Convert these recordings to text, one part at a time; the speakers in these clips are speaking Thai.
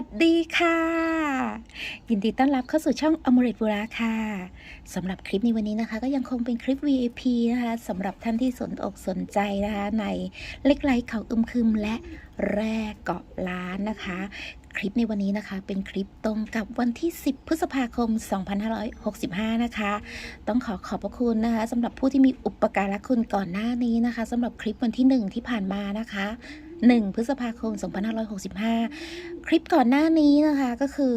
วัสดีค่ะ ยินดีต้อนรับเข้าสู่ช่องอมริตบุราค่ะสำหรับคลิปในวันนี้นะคะ ก็ยังคงเป็นคลิป VIP นะคะสำหรับท่านที่สนอกสนใจนะคะ ในเล็กไลเขาอึมครึมและแร่เกาะล้านนะคะ คลิปในวันนี้นะคะ เป็นคลิปตรงกับวันที่ 10 พฤษภาคม 2565 นะคะ ต้องขอขอบพระคุณนะคะสำหรับผู้ที่มีอุปการะคุณก่อนหน้านี้นะคะสำหรับคลิปวันที่ 1 ที่ผ่านมานะคะ 1 พฤษภาคม 2565 คลิปก่อนหน้านี้นะคะก็คือ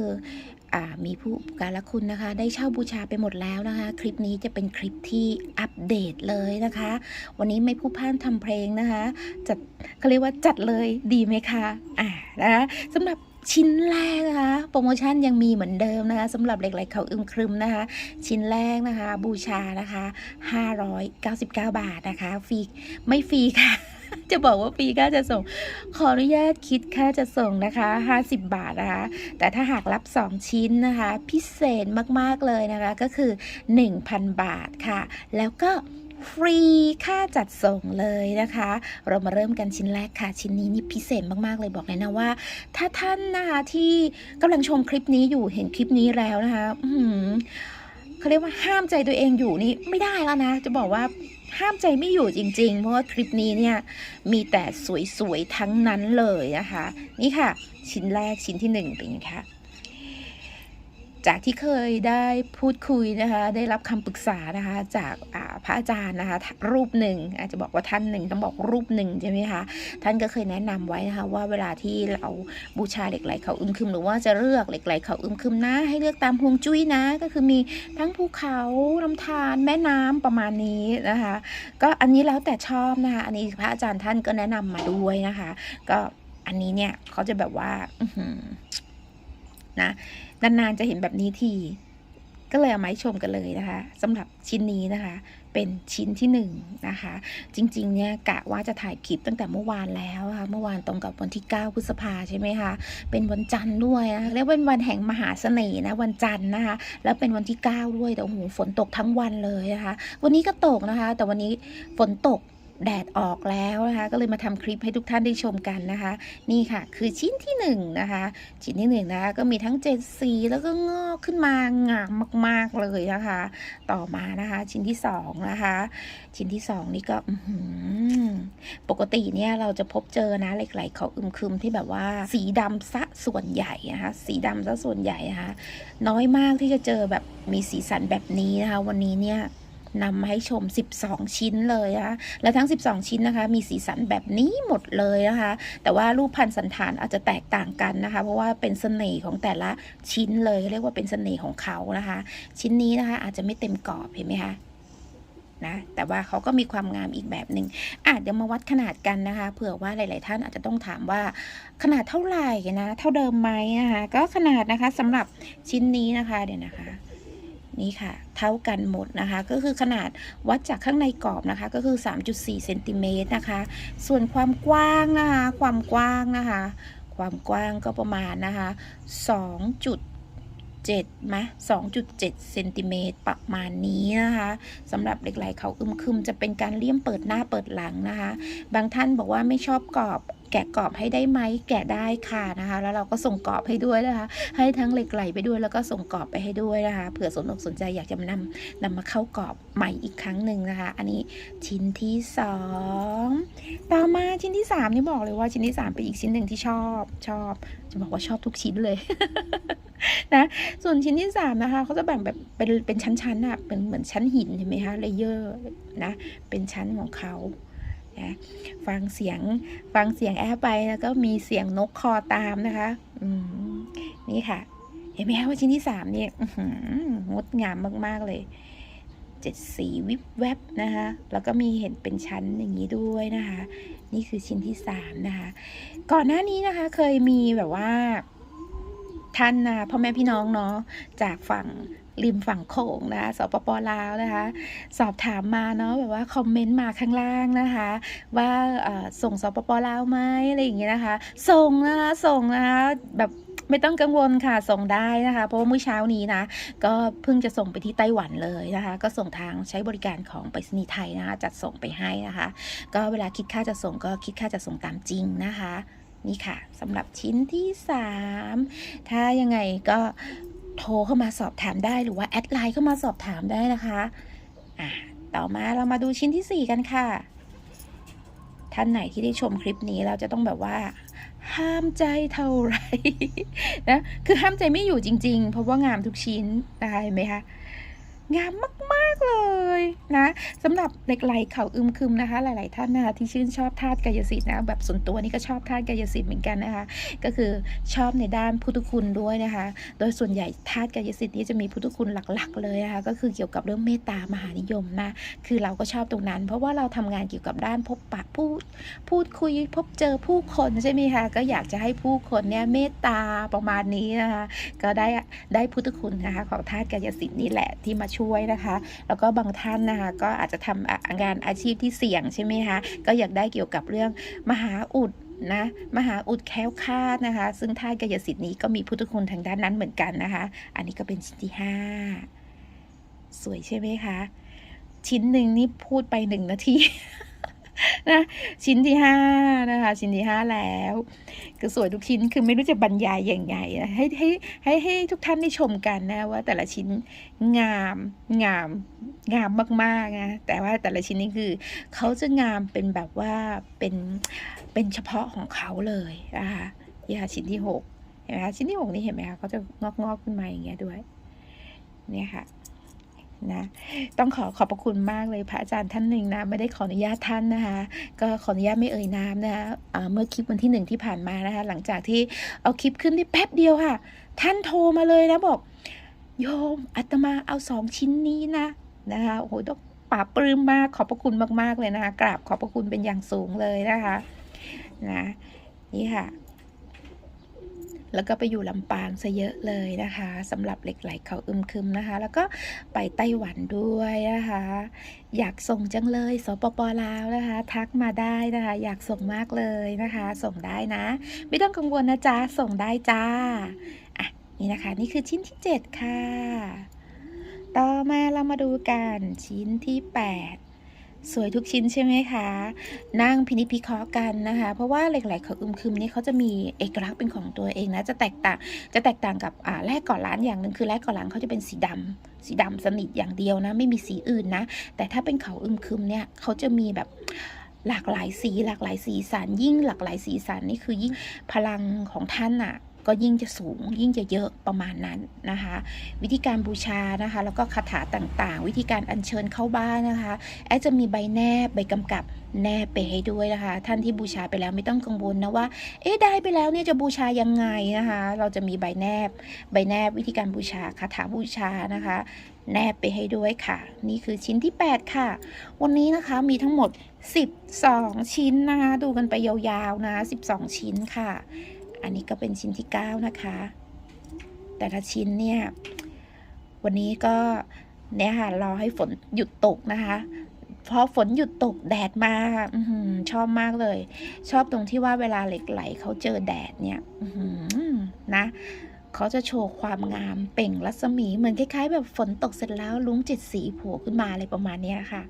อมีผู้การะคุณนะคะ ได้เช่าบูชาไปหมดแล้วนะคะ คลิปนี้จะเป็นคลิปที่อัปเดตเลยนะคะ วันนี้ไม่ผู้พ่านทำเพลงนะคะ จัดเขาเรียกว่าจัดเลยดีไหมคะอ่านะคะสำหรับชิ้นแรกนะคะโปรโมชั่นยังมีเหมือนเดิมนะคะสำหรับเหล็กไหลเขาอึมครึมนะคะ ชิ้นแรกนะคะ บูชานะคะ 599 บาทนะคะฟรีไม่ฟรีค่ะ จะบอกว่าฟรีค่าจะส่ง ขออนุญาตคิดค่าจะส่งนะคะ 50 บาทนะคะ แต่ถ้าหากรับ 2 ชิ้นนะคะ พิเศษมากๆเลยนะคะ ก็คือ 1,000 บาทค่ะ แล้วก็ฟรีค่าจัดส่งเลยนะคะ เรามาเริ่มกันชิ้นแรกค่ะ ชิ้นนี้นี่พิเศษมาก ๆ เลยบอกเลยนะว่า ถ้าท่านนะคะที่กำลังชมคลิปนี้อยู่เห็นคลิปนี้แล้วนะคะ อื เขาเรียกว่าห้ามใจตัวเองอยู่นี่ไม่ได้แล้วนะ จะบอกว่าห้ามใจไม่อยู่จริง ๆ เพราะว่าคลิปนี้เนี่ยมีแต่สวยๆทั้งนั้นเลยนะคะ นี่ค่ะ ชิ้นแรกชิ้นที่หนึ่งเป็นไงคะ จากที่เคยได้พูดคุยนะคะได้รับคำปรึกษานะคะจากาพระอาจารย์นะคะรูปหนึ่งอาจจะบอกว่าท่านหนึ่งต้องบอกรูปหนึ่งใช่ไหมคะท่านก็เคยแนะนำไว้นะคะว่าเวลาที่เราบูชาเหล็กไหลเขาอึมครึมหรือว่าจะเลือกเหล็กไหลเขาอึมครึมนะให้เลือกตามฮวงจุ้ยนะ ก็คือมีทั้งภูเขาลำธารแม่น้ำประมาณนี้นะคะก็อันนี้แล้วแต่ชอบนะคะอันนี้พระอาจารย์ท่านก็แนะนำมาด้วยนะคะ ก็อันนี้เนี่ยเขาจะแบบว่าอนะ นานๆจะเห็นแบบนี้ที ก็เลยเอามาให้ชมกันเลยนะคะสำหรับชิ้นนี้นะคะ เป็นชิ้นที่หนึ่งนะคะ จริงๆเนี่ยกะว่าจะถ่ายคลิปตั้งแต่เมื่อวานแล้วค่ะเมื่อวานตรงกับวันที่ 9 พฤษภาใช่ไหมคะเป็นวันจันทร์ด้วยนะเรียกว่าเป็นวันแห่งมหาเสน่ห์นะวันจันทร์นะคะ แล้วเป็นวันที่ 9 ด้วยแต่โอ้โหฝนตกทั้งวันเลยนะคะ วันนี้ก็ตกนะคะ แต่วันนี้ฝนตก แดดออกแล้วนะคะก็เลยมาทำคลิปให้ทุกท่านได้ชมกันนะคะ นี่ค่ะ คือชิ้นที่หนึ่งนะคะชิ้นที่หนึ่งนะคะก็มีทั้งเจ็ดสีแล้วก็งอกขึ้นมางามมาก ๆเลยนะคะ ต่อมานะคะ ชิ้นที่สองนะคะชิ้นที่สองนี่ก็ปกติเนี่ยเราจะพบเจอนะเหล็กไหลเขาอึมครึมที่แบบว่าสีดำซะส่วนใหญ่นะคะสีดำซะส่วนใหญ่นะคะน้อยมากที่จะเจอแบบมีสีสันแบบนี้นะคะ วันนี้เนี่ย นำมาให้ชม 12 ชิ้นเลยนะคะและทั้ง 12 ชิ้นนะคะ มีสีสันแบบนี้หมดเลยนะคะ แต่ว่ารูปพันธ์สันฐานอาจจะแตกต่างกันนะคะ เพราะว่าเป็นเสน่ห์ของแต่ละชิ้นเลย เรียกว่าเป็นเสน่ห์ของเขานะคะ ชิ้นนี้นะคะ อาจจะไม่เต็มกรอบเห็นไหมคะนะแต่ว่าเขาก็มีความงามอีกแบบหนึ่งอะเดี๋ยวมาวัดขนาดกันนะคะ เผื่อว่าหลาย ๆ ท่านอาจจะต้องถามว่าขนาดเท่าไหร่นะ เท่าเดิมไหมนะคะ ก็ขนาดนะคะสำหรับชิ้นนี้นะคะเดี๋ยวนะคะ นี่ค่ะ เท่ากันหมดนะคะ ก็คือขนาดวัดจากข้างในกรอบนะคะ ก็คือ 3.4เซนติเมตรนะคะ ส่วนความกว้างนะคะ ความกว้างนะคะ ความกว้างก็ประมาณนะคะ2.7ไหม2.7เซนติเมตรประมาณนี้นะคะสำหรับเหล็กไหลเขาอึมครึมจะเป็นการเลี่ยมเปิดหน้าเปิดหลังนะคะ บางท่านบอกว่าไม่ชอบกรอบ แกะกรอบให้ได้ไหมแกะได้ค่ะนะคะ แล้วเราก็ส่งกรอบให้ด้วยนะคะ ให้ทั้งเหล็กไหลไปด้วยแล้วก็ส่งกรอบไปให้ด้วยนะคะเผื่อสนอกสนใจอยากจะนำนำมาเข้ากรอบใหม่อีกครั้งหนึ่งนะคะ อันนี้ชิ้นที่สองต่อมาชิ้นที่สามนี่บอกเลยว่าชิ้นที่สามเป็นอีกชิ้นหนึ่งที่ชอบชอบ จะบอกว่าชอบทุกชิ้นเลยนะส่วนชิ้นที่สามนะคะเขาจะแบ่งแบบเป็นเป็นชั้นๆอะเป็นเหมือนชั้นหินเห็นไหมคะเลเยอร์นะเป็นชั้นของเขา นะฟังเสียงฟังเสียงแอร์ไปแล้วก็มีเสียงนกคอตามนะคะอืนี่ค่ะ เห็นไหมคะว่าชิ้นที่สามนี่งดงามมาก ๆ เลยเจ็ดสีวิบแวบนะคะ แล้วก็มีเห็นเป็นชั้นอย่างนี้ด้วยนะคะ นี่คือชิ้นที่สามนะคะ ก่อนหน้านี้นะคะเคยมีแบบว่าท่านนะพ่อแม่พี่น้องเนาะจากฝั่ง ริมฝั่งโขงนะคะสปปลาวนะคะ สอบถามมาเนาะแบบว่าคอมเมนต์มาข้างล่างนะคะ ว่าส่งสปปลาวไหมอะไรอย่างเงี้ยนะคะ ส่งนะคะส่งนะคะแบบไม่ต้องกังวลค่ะส่งได้นะคะ เพราะว่าเมื่อเช้านี้นะ ก็เพิ่งจะส่งไปที่ไต้หวันเลยนะคะ ก็ส่งทางใช้บริการของไปรษณีย์ไทยนะคะจัดส่งไปให้นะคะ ก็เวลาคิดค่าจะส่งก็คิดค่าจะส่งตามจริงนะคะ นี่ค่ะสำหรับชิ้นที่ 3 ถ้ายังไงก็ โทรเข้ามาสอบถามได้หรือว่าแอดไลน์เข้ามาสอบถามได้นะคะอะต่อมาเรามาดูชิ้นทีสี่4 กันค่ะ ท่านไหนที่ได้ชมคลิปนี้เราจะต้องแบบว่า ห้ามใจเท่าไหร่นะคือห้ามใจไม่อยู่จริง ๆ เพราะว่างามทุกชิ้นนะคะเห็นไหมคะงามมากๆ เลยนะสำหรับเหล็กไหลเข่าอึมครึมนะคะ หลาย ๆ ท่านนะคะที่ชื่นชอบธาตุกายสิทธิ์นะแบบส่วนตัวนี่ก็ชอบธาตุกายสิทธิ์เหมือนกันนะคะ ก็คือชอบในด้านพุทธคุณด้วยนะคะ โดยส่วนใหญ่ธาตุกายสิทธิ์นี้จะมีพุทธคุณหลัก ๆ เลยนะคะก็คือเกี่ยวกับเรื่องเมตตามหานิยมนะคือเราก็ชอบตรงนั้น เพราะว่าเราทำงานเกี่ยวกับด้านพบปะพูดพูดคุยพบเจอผู้คนใช่ไหมคะก็อยากจะให้ผู้คนเนี่ยเมตตาประมาณนี้นะคะก็ได้ได้พุทธคุณนะคะของธาตุกายสิทธิ์นี่แหละที่มาช่วยนะคะแล้วก็บางท่านนะคะก็อาจจะทำอะงานอาชีพที่เสี่ยงใช่ไหมคะก็อยากได้เกี่ยวกับเรื่องมหาอุดนะมหาอุดแค้วคาดนะคะ ซึ่งธาตุกายสิทธิ์นี้ก็มีพุทธคุณทางด้านนั้นเหมือนกันนะคะ อันนี้ก็เป็นชิ้นที่ห้าสวยใช่ไหมคะ ชิ้นหนึ่งนี่พูดไปหนึ่งนาที นะชิ้นที่ห้านะคะ ชิ้นที่ห้าแล้วคือสวยทุกชิ้นคือไม่รู้จะบรรยายยังไงนะให้ให้ให้ให้ทุกท่านได้ชมกันนะว่าแต่ละชิ้นงามงามงามมากๆนะแต่ว่าแต่ละชิ้นนี่คือเขาจะงามเป็นแบบว่าเป็นเป็นเฉพาะของเขาเลยนะคะนี่ค่ะชิ้นที่หกเห็นไหมคะชิ้นที่หกนี่เห็นไหมคะเขาจะงอกงอกๆขึ้นมาอย่างเงี้ยด้วย เนี่ยค่ะ นะต้องขอขอบพระคุณมากเลยพระอาจารย์ท่านหนึ่งนะไม่ได้ขออนุญาตท่านนะคะก็ขออนุญาตไม่เอ่ยนามนะคะเมื่อคลิปวันที่หนึ่งที่ผ่านมานะคะหลังจากที่เอาคลิปขึ้นได้แป๊บเดียวค่ะ ท่านโทรมาเลยนะบอก โยมอาตมาเอาสองชิ้นนี้นะนะคะโอ้โหต้องปราปลื้มมากขอบพระคุณมากๆเลยนะคะกราบขอบพระคุณเป็นอย่างสูงเลยนะคะนะนี่ค่ะ แล้วก็ไปอยู่ลำปางซะเยอะเลยนะคะสำหรับเหล็กไหลเขาอึมครึมนะคะ แล้วก็ไปไต้หวันด้วยนะคะ อยากส่งจังเลยสปปลาวนะคะ ทักมาได้นะคะ อยากส่งมากเลยนะคะ ส่งได้นะ ไม่ต้องกังวลนะจ๊ะส่งได้จ้าอะนี่นะคะ นี่คือชิ้นที่ 7 ค่ะ ต่อมาเรามาดูกันชิ้นที่ 8 สวยทุกชิ้นใช่ไหมคะ นั่งพินิจพิเคราะห์กันนะคะ เพราะว่าหล็กไหลเขาอึมครึมนี่เขาจะมีเอกลักษณ์เป็นของตัวเองนะ จะแตกต่าง จะแตกต่างกับอ่าแรกก่อนร้านอย่างหนึ่งคือแรกก่อนร้านเขาจะเป็นสีดำสีดำสนิทอย่างเดียวนะ ไม่มีสีอื่นนะ แต่ถ้าเป็นเขาอึมครึมเนี่ยเขาจะมีแบบหลากหลายสี หลากหลายสีสันยิ่งหลากหลายสีสันนี่คือยิ่งพลังของท่านอะ ก็ยิ่งจะสูงยิ่งจะเยอะประมาณนั้นนะคะ วิธีการบูชานะคะ แล้วก็คาถาต่างๆ วิธีการอัญเชิญเข้าบ้านนะคะแอดจะมีใบแนบใบกำกับแนบไปให้ด้วยนะคะ ท่านที่บูชาไปแล้วไม่ต้องกังวลนะว่า เอ๊ะได้ไปแล้วเนี่ยจะบูชายังไงนะคะ เราจะมีใบแนบ ใบแนบวิธีการบูชาคาถาบูชานะคะ แนบไปให้ด้วยค่ะ นี่คือชิ้นที่ 8 ค่ะ วันนี้นะคะมีทั้งหมด 12 ชิ้นนะคะดูกันไปยาวๆนะ 12 ชิ้นค่ะ อันนี้ก็เป็นชิ้นที่ 9 นะคะ แต่ละชิ้นเนี่ย วันนี้ก็เนี่ยค่ะรอให้ฝนหยุดตกนะคะพอฝนหยุดตกแดดมาอชอบมากเลย ชอบตรงที่ว่าเวลาเหล็กไหลเขาเจอแดดเนี่ยนะ เขาจะโชว์ความงามเป่งรัศมีเหมือนคล้ายๆ แบบฝนตกเสร็จแล้วลุ้งเจ็ดสีโผล่ขึ้นมาอะไรประมาณนี้ค่ะ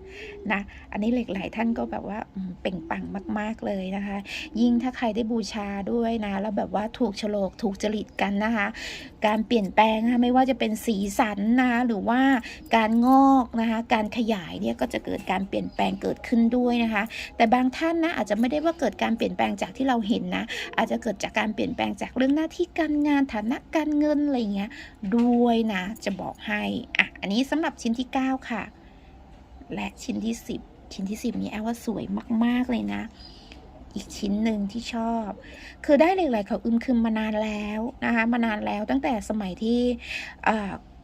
นะอันนี้เหล็กไหลท่านก็แบบว่าเป่งปังมาก ๆเลยนะคะ ยิ่งถ้าใครได้บูชาด้วยนะแล้วแบบว่าถูกโฉลกถูกจริตกันนะคะ การเปลี่ยนแปลงนะคะไม่ว่าจะเป็นสีสันนะคะหรือว่าการงอกนะคะการขยายเนี่ยก็จะเกิดการเปลี่ยนแปลงเกิดขึ้นด้วยนะคะ แต่บางท่านนะอาจจะไม่ได้ว่าเกิดการเปลี่ยนแปลงจากที่เราเห็นนะอาจจะเกิดจากการเปลี่ยนแปลงจากเรื่องหน้าที่การงานฐานะการเงินอะไรเงี้ยด้วยนะ จะบอกให้อะอันนี้สำหรับชิ้นที่ 9 ค่ะ และชิ้นที่ 10 ชิ้นที่ 10 นี้แอลว่าสวยมาก ๆ เลยนะ อีกชิ้นหนึ่งที่ชอบ คือได้เหล็กไหลเขาอึมครึมมานานแล้วนะคะ มานานแล้วตั้งแต่สมัยที่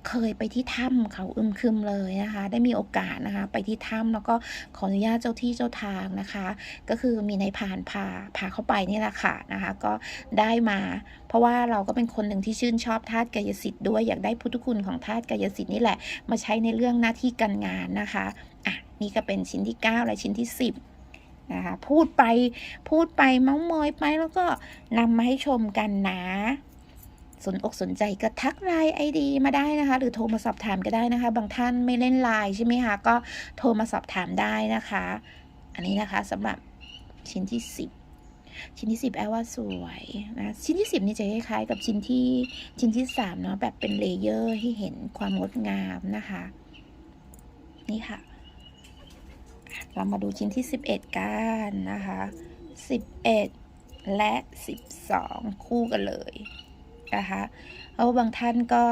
เคยไปที่ถ้ำเขาอึมครึมเลยนะคะ ได้มีโอกาสนะคะ ไปที่ถ้ำแล้วก็ขออนุญาตเจ้าที่เจ้าทางนะคะ ก็คือมีในายพรานพาพาเข้าไปนี่แหละค่ะนะคะ ก็ได้มา เพราะว่าเราก็เป็นคนหนึ่งที่ชื่นชอบธาตุกายสิทธิ์ด้วยอยากได้พุทธคุณของธาตุกายสิทธิ์นี่แหละ มาใช้ในเรื่องหน้าที่การงานนะคะอะนี่ก็เป็นชิ้นที่ 9 และชิ้นที่ 10นะคะพูดไปพูดไปเมาส์มอยไปแล้วก็นำมาให้ชมกันนะ สนอกสนใจก็ทักไลน์ไอดีมาได้นะคะ หรือโทรมาสอบถามก็ได้นะคะ บางท่านไม่เล่นไลน์ใช่ไหมคะ ก็โทรมาสอบถามได้นะคะ อันนี้นะคะสำหรับชิ้นที่ 10 ชิ้นที่สิบแอลว่าสวยนะชิ้นที่สิบนี่จะคล้ายๆกับชิ้นที่ชิ้นที่สามเนาะแบบเป็นเลเยอร์ให้เห็นความงดงามนะคะ นี่ค่ะ เรามาดูชิ้นที่ 11 กันนะคะ 11 และ 12 คู่กันเลย นะคะเพราะว่าบางท่านก็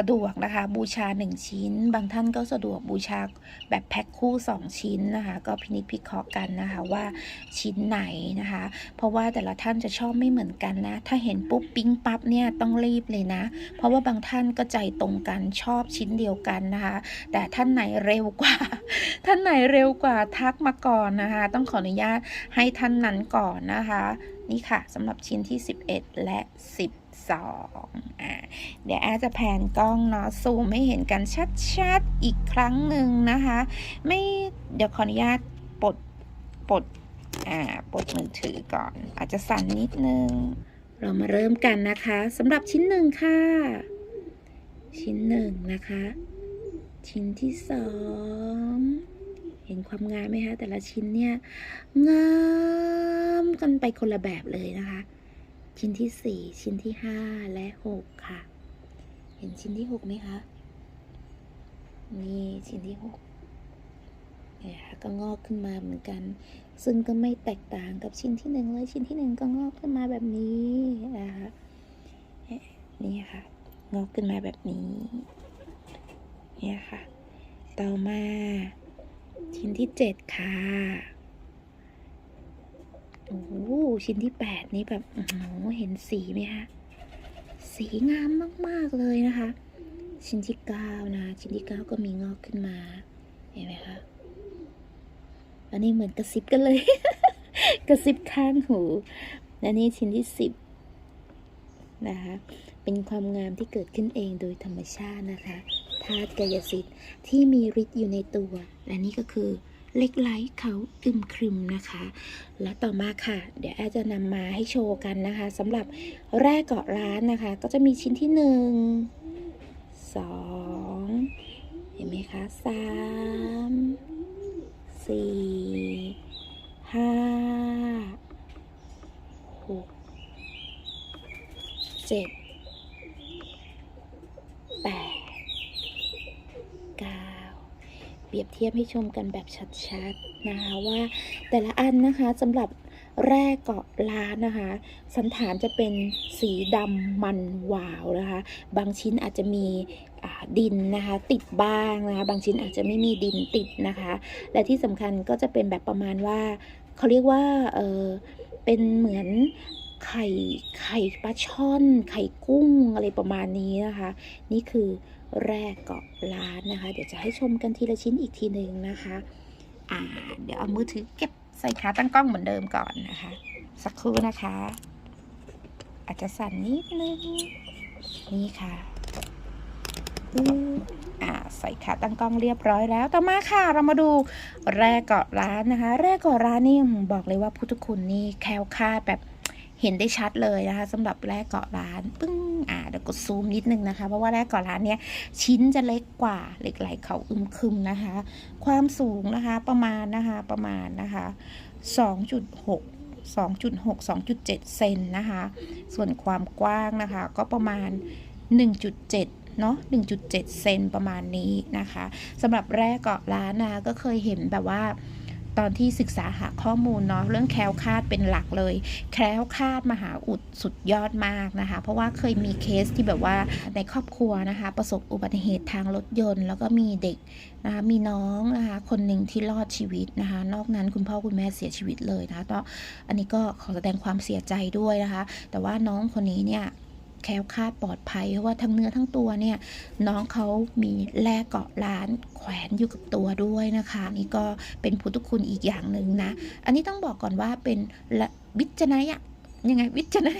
สะดวกนะคะ บูชา 1 ชิ้น บางท่านก็สะดวกบูชาแบบแพ็คคู่ 2 ชิ้นนะคะ ก็พินิจพิเคราะห์กันนะคะว่าชิ้นไหนนะคะ เพราะว่าแต่ละท่านจะชอบไม่เหมือนกันนะ ถ้าเห็นปุ๊บปิ๊งปั๊บเนี่ยต้องรีบเลยนะ เพราะว่าบางท่านก็ใจตรงกันชอบชิ้นเดียวกันนะคะ แต่ท่านไหนเร็วกว่า ท่านไหนเร็วกว่าทักมาก่อนนะคะ ต้องขออนุญาตให้ท่านนั้นก่อนนะคะ นี่ค่ะสำหรับชิ้นที่ 11 และ 12อ่าเดี๋ยวแอร์จะแผนกล้องเนาะซูมให้เห็นกันชัดๆอีกครั้งหนึ่งนะคะ ไม่เดี๋ยวขออนุญาตปลดปลดอ่าปลดมือถือก่อน อาจจะสั่นนิดนึง เรามาเริ่มกันนะคะสำหรับชิ้นหนึ่งค่ะ ชิ้นหนึ่งนะคะ ชิ้นที่สองเห็นความงามไหมคะแต่ละชิ้นเนี่ยงามกันไปคนละแบบเลยนะคะ ชิ้นที่สี่ชิ้นที่ห้าและหกค่ะ เห็นชิ้นที่หกไหมคะ นี่ชิ้นที่หกเนี่ยค่ะก็งอกขึ้นมาเหมือนกัน ซึ่งก็ไม่แตกต่างกับชิ้นที่หนึ่งเลย ชิ้นที่หนึ่งก็งอกขึ้นมาแบบนี้นะคะนี่ค่ะ งอกขึ้นมาแบบนี้ เนี่ยค่ะ ต่อมาชิ้นที่เจ็ดค่ะ โอ้โหชิ้นที่แปดนี้แบบโอ้โหเห็นสีไหมคะสีงามมากๆเลยนะคะ ชิ้นที่เก้านะชิ้นที่เก้าก็มีงอกขึ้นมาเห็นไหมคะอันนี้เหมือนกระซิบกันเลย กระซิบข้างหูและนี่ชิ้นที่สิบนะคะเป็นความงามที่เกิดขึ้นเองโดยธรรมชาตินะคะธาตุกายสิทธิ์ที่มีฤทธิ์อยู่ในตัว และนี่ก็คือ เล็กไลท์เขาอึมครึมนะคะ และต่อมาค่ะ เดี๋ยวแอจะนำมาให้โชว์กันนะคะสำหรับแร่เกาะร้านนะคะ ก็จะมีชิ้นที่หนึ่งสองเห็นไหมคะสามสี่ห้าหกเจ็ดแปดเก้า เป รียบเทียบให้ชมกันแบบชัดๆนะคะว่าแต่ละอันนะคะสำหรับแร่เกาะล้านนะคะ สันฐานจะเป็นสีดำมันวาวนะคะ บางชิ้นอาจจะมีดินนะคะ ติดบ้างนะคะ บางชิ้นอาจจะไม่มีดินติดนะคะ และที่สำคัญก็จะเป็นแบบประมาณว่าเขาเรียกว่าเออเป็นเหมือนไข่ไข่ปลาช่อน ไข่กุ้งอะไรประมาณนี้นะคะ นี่คือ แร่เกาะล้านนะคะ เดี๋ยวจะให้ชมกันทีละชิ้นอีกทีหนึ่งนะคะ อ่า เดี๋ยวเอามือถือเก็บใส่ขาตั้งกล้องเหมือนเดิมก่อนนะคะ สักครู่นะคะ อาจจะสั่นนิดนึง นี่ค่ะอืออ่าใส่ขาตั้งกล้องเรียบร้อยแล้ว ต่อมาค่ะ เรามาดูแร่เกาะร้านนะคะ แร่เกาะร้านนี่บอกเลยว่าพุทธคุณนี่แคล้วคลาดแบบ เห็นได้ชัดเลยนะคะสำหรับแร่เกาะร้านปึ้งอ่าเดี๋ยวกดซูมนิดนึงนะคะ เพราะว่าแร่เกาะร้านเนี่ยชิ้นจะเล็กกว่าเหล็กไหลเขาอึมครึมนะคะ ความสูงนะคะประมาณนะคะประมาณนะคะ 2.6 2.6 2.7 เซนนะคะ ส่วนความกว้างนะคะ ก็ประมาณ 1.7 เนาะ1.7 เซนประมาณนี้นะคะสำหรับแรกเกาะล้านนะคะก็เคยเห็นแบบว่า ตอนที่ศึกษาหาข้อมูลเนาะเรื่องแคล้วคาดเป็นหลักเลย แคล้วคาดมหาอุดสุดยอดมากนะคะ เพราะว่าเคยมีเคสที่แบบว่าในครอบครัวนะคะ ประสบอุบัติเหตุทางรถยนต์ แล้วก็มีเด็กนะคะมีน้องนะคะคนหนึ่งที่รอดชีวิตนะคะ นอกนั้นคุณพ่อคุณแม่เสียชีวิตเลยนะคะก็อันนี้ก็ขอแสดงความเสียใจด้วยนะคะ แต่ว่าน้องคนนี้เนี่ย แคล้วคลาดปลอดภัยเพราะว่าทั้งเนื้อทั้งตัวเนี่ยน้องเขามีแร่เกาะล้านแขวนอยู่กับตัวด้วยนะคะ นี่ก็เป็นพุทธคุณอีกอย่างหนึ่งนะ อันนี้ต้องบอกก่อนว่าเป็นวิจารณะยังไงวิจารณ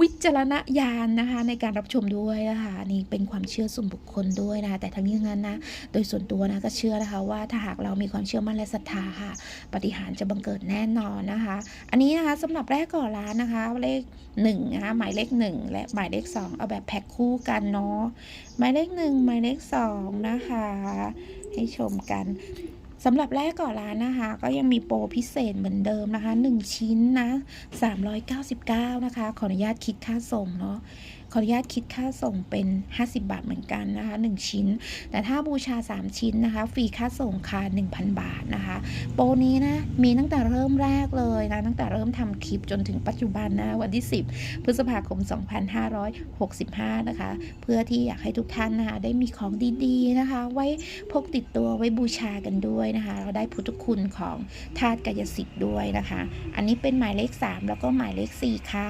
วิจารณญาณนะคะ ในการรับชมด้วยนะคะนี่เป็นความเชื่อส่วนบุคคลด้วยนะคะ แต่ทั้งนี้ทั้งนั้นนะโดยส่วนตัวนะก็เชื่อนะคะว่าถ้าหากเรามีความเชื่อมั่นและศรัทธาค่ะปฏิหารจะบังเกิดแน่นอนนะคะ อันนี้นะคะสำหรับแรกก่อนร้านนะคะเลขหนึ่งนะคะหมายเลขหนึ่งและหมายเลขสองเอาแบบแพ็คคู่กันเนาะหมายเลขหนึ่งหมายเลขสองนะคะ ให้ชมกัน สำหรับแรกก่อนร้านนะคะ ก็ยังมีโปรพิเศษเหมือนเดิมนะคะ 1 ชิ้นนะ 399 นะคะ ขออนุญาตคิดค่าส่งเนาะ ขออนุญาตคิดค่าส่งเป็น 50 บาทเหมือนกันนะคะ 1 ชิ้น แต่ถ้าบูชา 3 ชิ้นนะคะฟรีค่าส่งค่ะ1,000 บาทนะคะ โปรนี้นะมีตั้งแต่เริ่มแรกเลยนะตั้งแต่เริ่มทำคลิปจนถึงปัจจุบันนะวันที่ 10 พฤษภาคม 2565 นะคะ เพื่อที่อยากให้ทุกท่านนะคะได้มีของดีๆนะคะ ไว้พกติดตัวไว้บูชากันด้วยนะคะเราได้พุทธคุณของธาตุกายสิทธิ์ด้วยนะคะ อันนี้เป็นหมายเลข 3 แล้วก็หมายเลข 4 ค่ะ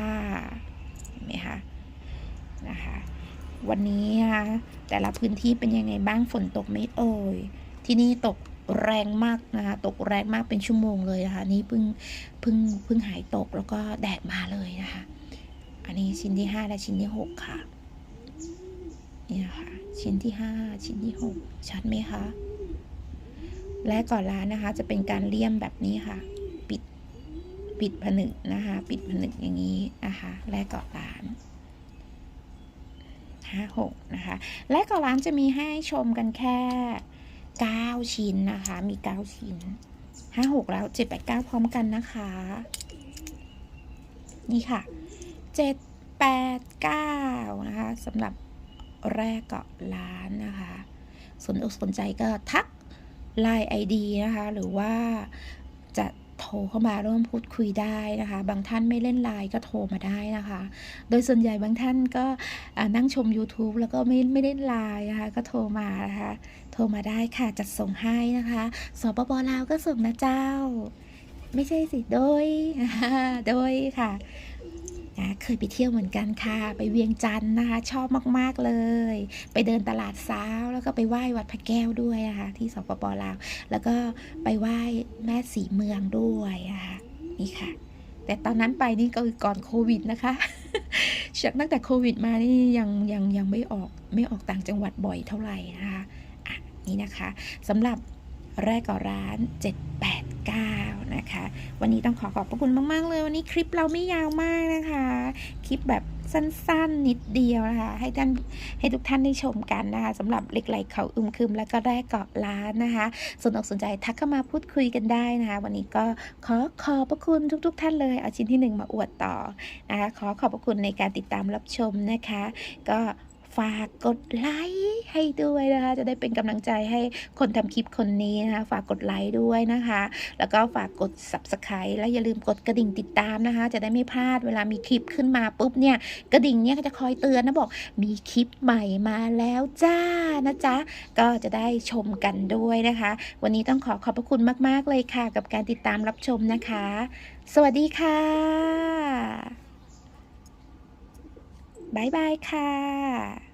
เห็นไหมคะ นะคะ วันนี้นะคะแต่ละพื้นที่เป็นยังไงบ้างฝนตกไหม่เอ่ยที่นี่ตกแรงมากนะคะตกแรงมากเป็นชั่วโมงเลยนะคะ นี่เพิ่งเพิ่งเพิ่งหายตกแล้วก็แดดมาเลยนะคะ อันนี้ชิ้นที่ 5 และชิ้นที่ 6 ค่ะนี่นะคะชิ้นที่ 5 ชิ้นที่ 6 ชัดไหมคะและก่อนร้านนะคะ จะเป็นการเลี่ยมแบบนี้ค่ะ ปิดปิดผนึกนะคะ ปิดผนึกอย่างนี้นะคะ และก่อนร้าน ห้าหกนะคะ และก่อร้านจะมีให้ชมกันแค่เก้าชิ้นนะคะ มีเก้าชิ้นห้าหกแล้วเจ็ดแปดเก้าพร้อมกันนะคะ นี่ค่ะเจ็ดแปดเก้านะคะสำหรับแรกเกาะร้านนะคะ สนอกสนใจก็ทักไลน์ไอดีนะคะ หรือว่า ทรเข้ามาร่วมพูดคุยได้นะคะ บางท่านไม่เล่นไลน์ก็โทรมาได้นะคะ โดยส่วนใหญ่บางท่านก็นั่งชม YouTube แล้วก็ไม่ไม่เล่นไลน์นะคะ ก็โทรมานะคะ โทรมาได้ค่ะจัดส่งให้นะคะสปปลาวก็ส่งนะเจ้า ไม่ใช่สิ โดย โดยค่ะ นะเคยไปเที่ยวเหมือนกันค่ะ ไปเวียงจันทร์นะคะ ชอบมากๆเลย ไปเดินตลาดเช้าแล้วก็ไปไหว้วัดพระแก้วด้วยนะคะที่สปปลาว แล้วก็ไปไหว้แม่สีเมืองด้วยนะคะนี่ค่ะ แต่ตอนนั้นไปนี่ก็คือก่อนโควิดนะคะจากตั้งแต่โควิดมานี่ยังยังยังไม่ออกไม่ออกต่างจังหวัดบ่อยเท่าไหร่นะคะอะนี่นะคะสำหรับ แรกก่อร้าน 789 นะคะ วันนี้ต้องขอขอบพระคุณมาก ๆ เลย วันนี้คลิปเราไม่ยาวมากนะคะ คลิปแบบสั้น ๆ นิดเดียวนะคะ ให้ท่านให้ทุกท่านได้ชมกันนะคะสำหรับเหล็กไหลเขาอึมครึม แล้วก็แรกเกาะร้านนะคะสนอกสนใจทักเข้ามาพูดคุยกันได้นะคะ วันนี้ก็ขอขอบพระคุณทุก ๆ ท่านเลย เอาชิ้นที่หนึ่งมาอวดต่อนะคะ ขอขอบพระคุณในการติดตามรับชมนะคะ ก็ ฝากกดไลค์ให้ด้วยนะคะ จะได้เป็นกำลังใจให้คนทำคลิปคนนี้นะคะ ฝากกดไลค์ด้วยนะคะ แล้วก็ฝากกด subscribe และอย่าลืมกดกระดิ่งติดตามนะคะ จะได้ไม่พลาดเวลามีคลิปขึ้นมาปุ๊บเนี่ย กระดิ่งเนี่ยก็จะคอยเตือนนะบอกมีคลิปใหม่มาแล้วจ้านะจ๊ะ ก็จะได้ชมกันด้วยนะคะ วันนี้ต้องขอขอบพระคุณมาก ๆ เลยค่ะ กับการติดตามรับชมนะคะ สวัสดีค่ะ บ๊ายบายค่ะ